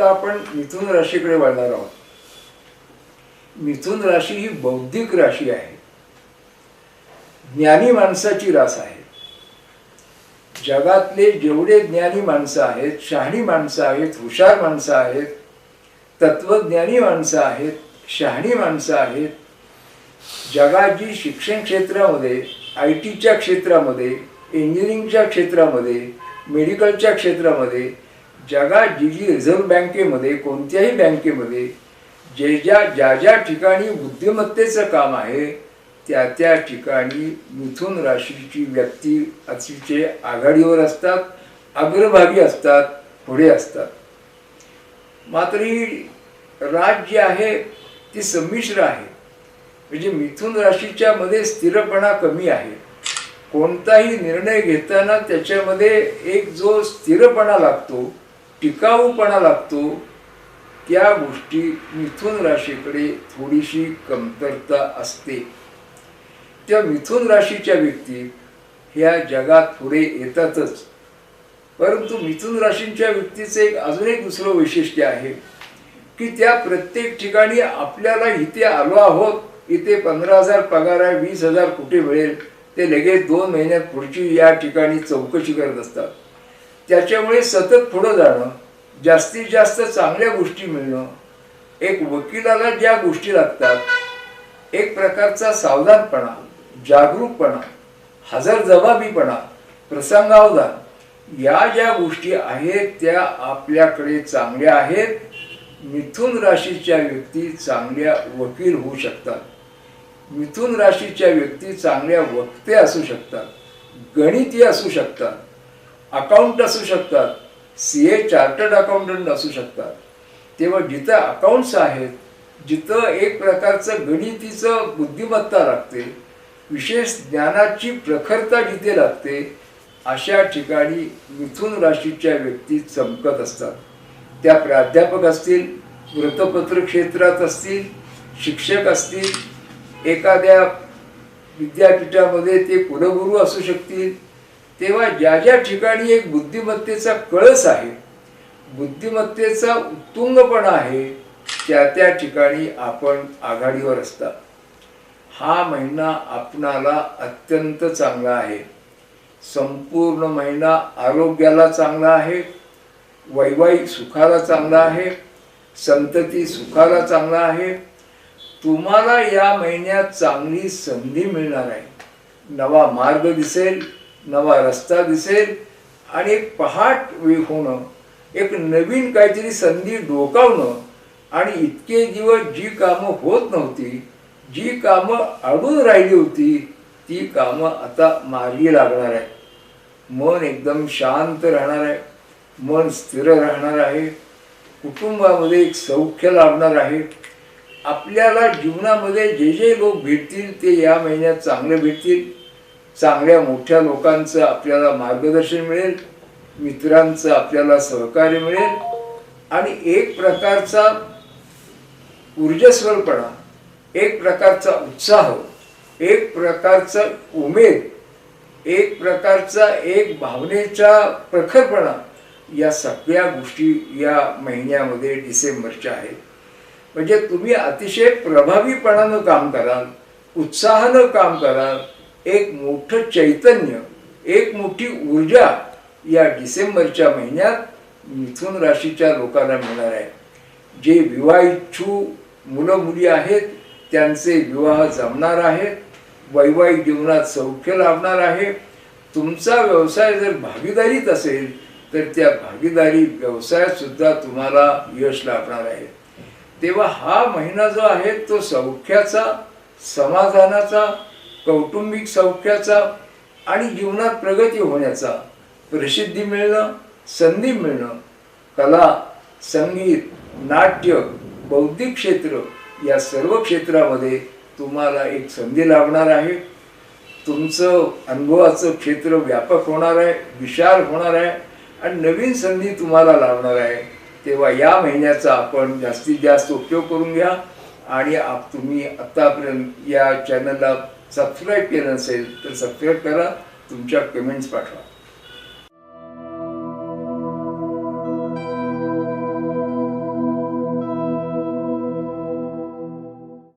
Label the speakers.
Speaker 1: आता आपण मिथुन राशीकडे वळणार आहोत. मिथुन राशी ही बौद्धिक राशी आहे. ज्ञानी माणसाची रास आहे. जगातले जेवढे ज्ञानी माणसं आहेत शहाणी माणसं आहेत हुशार माणसं आहेत तत्वज्ञानी माणसं आहेत शहाणी माणसं आहेत जगात जी शिक्षण क्षेत्रामध्ये आय टीच्या क्षेत्रामध्ये इंजिनिअरिंगच्या क्षेत्रामध्ये मेडिकलच्या क्षेत्रामध्ये जगात जी जी रिझर्व्ह बँकेमध्ये कोणत्याही बँकेमध्ये जे ज्या ज्या ज्या ठिकाणी बुद्धिमत्तेचं काम आहे त्या त्या ठिकाणी मिथुन राशीची व्यक्ती अतिशय आघाडीवर असतात अग्रभागी असतात पुढे असतात. मात्र ही राज जी आहे ती संमिश्र आहे. म्हणजे मिथुन राशीच्या मध्ये स्थिरपणा कमी आहे. कोणताही निर्णय घेताना त्याच्यामध्ये एक जो स्थिरपणा लागतो टिकाऊपणा लागतो त्या गोष्टी मिथुन राशीकडे थोडीशी कमतरता असते. त्या मिथुन राशीच्या व्यक्ती ह्या जगात पुढे येतातच. परंतु मिथुन राशींच्या व्यक्तीचं एक अजून एक दुसरं वैशिष्ट्य आहे की त्या प्रत्येक ठिकाणी आपल्याला इथे आलो आहोत इथे पंधरा हजार पगार आहे वीस हजार कुठे मिळेल ते लगेच दोन महिन्यात पुढची या ठिकाणी चौकशी करत असतात. त्याच्यामुळे सतत पुढं जाणं जास्तीत जास्त चांगल्या गोष्टी मिळणं एक वकिलाला ज्या गोष्टी लागतात एक प्रकारचा सावधानपणा जागरूकपणा हजर जबाबीपणा प्रसंगावधान या ज्या गोष्टी आहेत त्या आपल्याकडे चांगल्या आहेत. मिथुन राशीच्या व्यक्ती चांगल्या वकील होऊ शकतात. मिथुन राशीच्या व्यक्ती चांगल्या वक्ते असू शकतात. गणिती असू शकतात. अकाउंट असू शकतात सी ए चार्टर्ड अकाउंटंट असू शकतात. तेव्हा जिथं अकाउंट्स आहेत जिथं एक प्रकारचं गणितीचं बुद्धिमत्ता लागते विशेष ज्ञानाची प्रखरता जिथे लागते अशा ठिकाणी मिथुन राशीच्या व्यक्ती चमकत असतात. त्या प्राध्यापक असतील वृत्तपत्र क्षेत्रात असतील शिक्षक असतील एखाद्या विद्यापीठामध्ये ते कुलगुरू असू शकतील तेव्हा ज्या ज्या ठिकाणी एक बुद्धिमत्तेचा कळस आहे बुद्धिमत्तेचा उत्तुंगपणा आहे त्या त्या ठिकाणी आपण आघाडीवर असतात. हा महिना आपणाला अत्यंत चांगला आहे. संपूर्ण महिना आरोग्याला चांगला आहे वैवाहिक सुखाला चांगला आहे संतती सुखाला चांगला आहे. तुम्हाला या महिन्यात चांगली संधी मिळणार आहे. नवा मार्ग दिसेल नवा रस्ता दिसेल आणि एक पहाट होणं एक नवीन काहीतरी संधी डोकावणं आणि इतके दिवस जी कामं होत नव्हती जी कामं अडून राहिली होती ती कामं आता मार्गी लागणार आहे मन एकदम शांत राहणार आहे मन स्थिर राहणार आहे कुटुंबामध्ये एक सौख्य लाभणार आहे. आपल्याला जीवनामध्ये जे जे लोक भेटतील ते या महिन्यात चांगले भेटतील. चांगल्या मोठ्या लोकांचं आपल्याला मार्गदर्शन मिळेल मित्रांचं आपल्याला सहकार्य मिळेल आणि एक प्रकारचा ऊर्जस्वरपणा एक प्रकारचा उत्साह एक प्रकारचा उमेद एक प्रकारचा एक भावनेचा प्रखरपणा या सगळ्या गोष्टी या महिन्यामध्ये डिसेंबरच्या आहेत. म्हणजे तुम्ही अतिशय प्रभावीपणानं काम कराल उत्साहानं काम कराल एक मोठं चैतन्य एक मोठी ऊर्जा या डिसेंबरच्या महिन्यात मिथुन राशीच्या लोकांना मिळणार आहे. जे विवाह इच्छू मुलं मुली आहेत त्यांचे विवाह जमणार आहेत वैवाहिक जीवनात सौख्य लाभणार आहे. तुमचा व्यवसाय जर भागीदारीत असेल तर त्या भागीदारी व्यवसायातसुद्धा तुम्हाला यश लाभणार आहे. तेव्हा हा महिना जो आहे तो सौख्याचा समाधानाचा कौटुंबिक सौख्याचा आणि जीवनात प्रगती होण्याचा प्रसिद्धी मिळणं संधी मिळणं कला संगीत नाट्य बौद्धिक क्षेत्र या सर्व क्षेत्रामध्ये तुम्हाला एक संधी लाभणार आहे. तुमचं अनुभवाचं क्षेत्र व्यापक होणार आहे विशाल होणार आहे आणि नवीन संधी तुम्हाला लाभणार आहे. तेव्हा या महिन्याचा आपण जास्तीत जास्त उपयोग करून घ्या. आणि आप तुम्ही आत्तापर्यंत या चॅनलला सबस्क्राईब केलं नसेल तर सबस्क्राईब करा तुमच्या कमेंट्स पाठवा.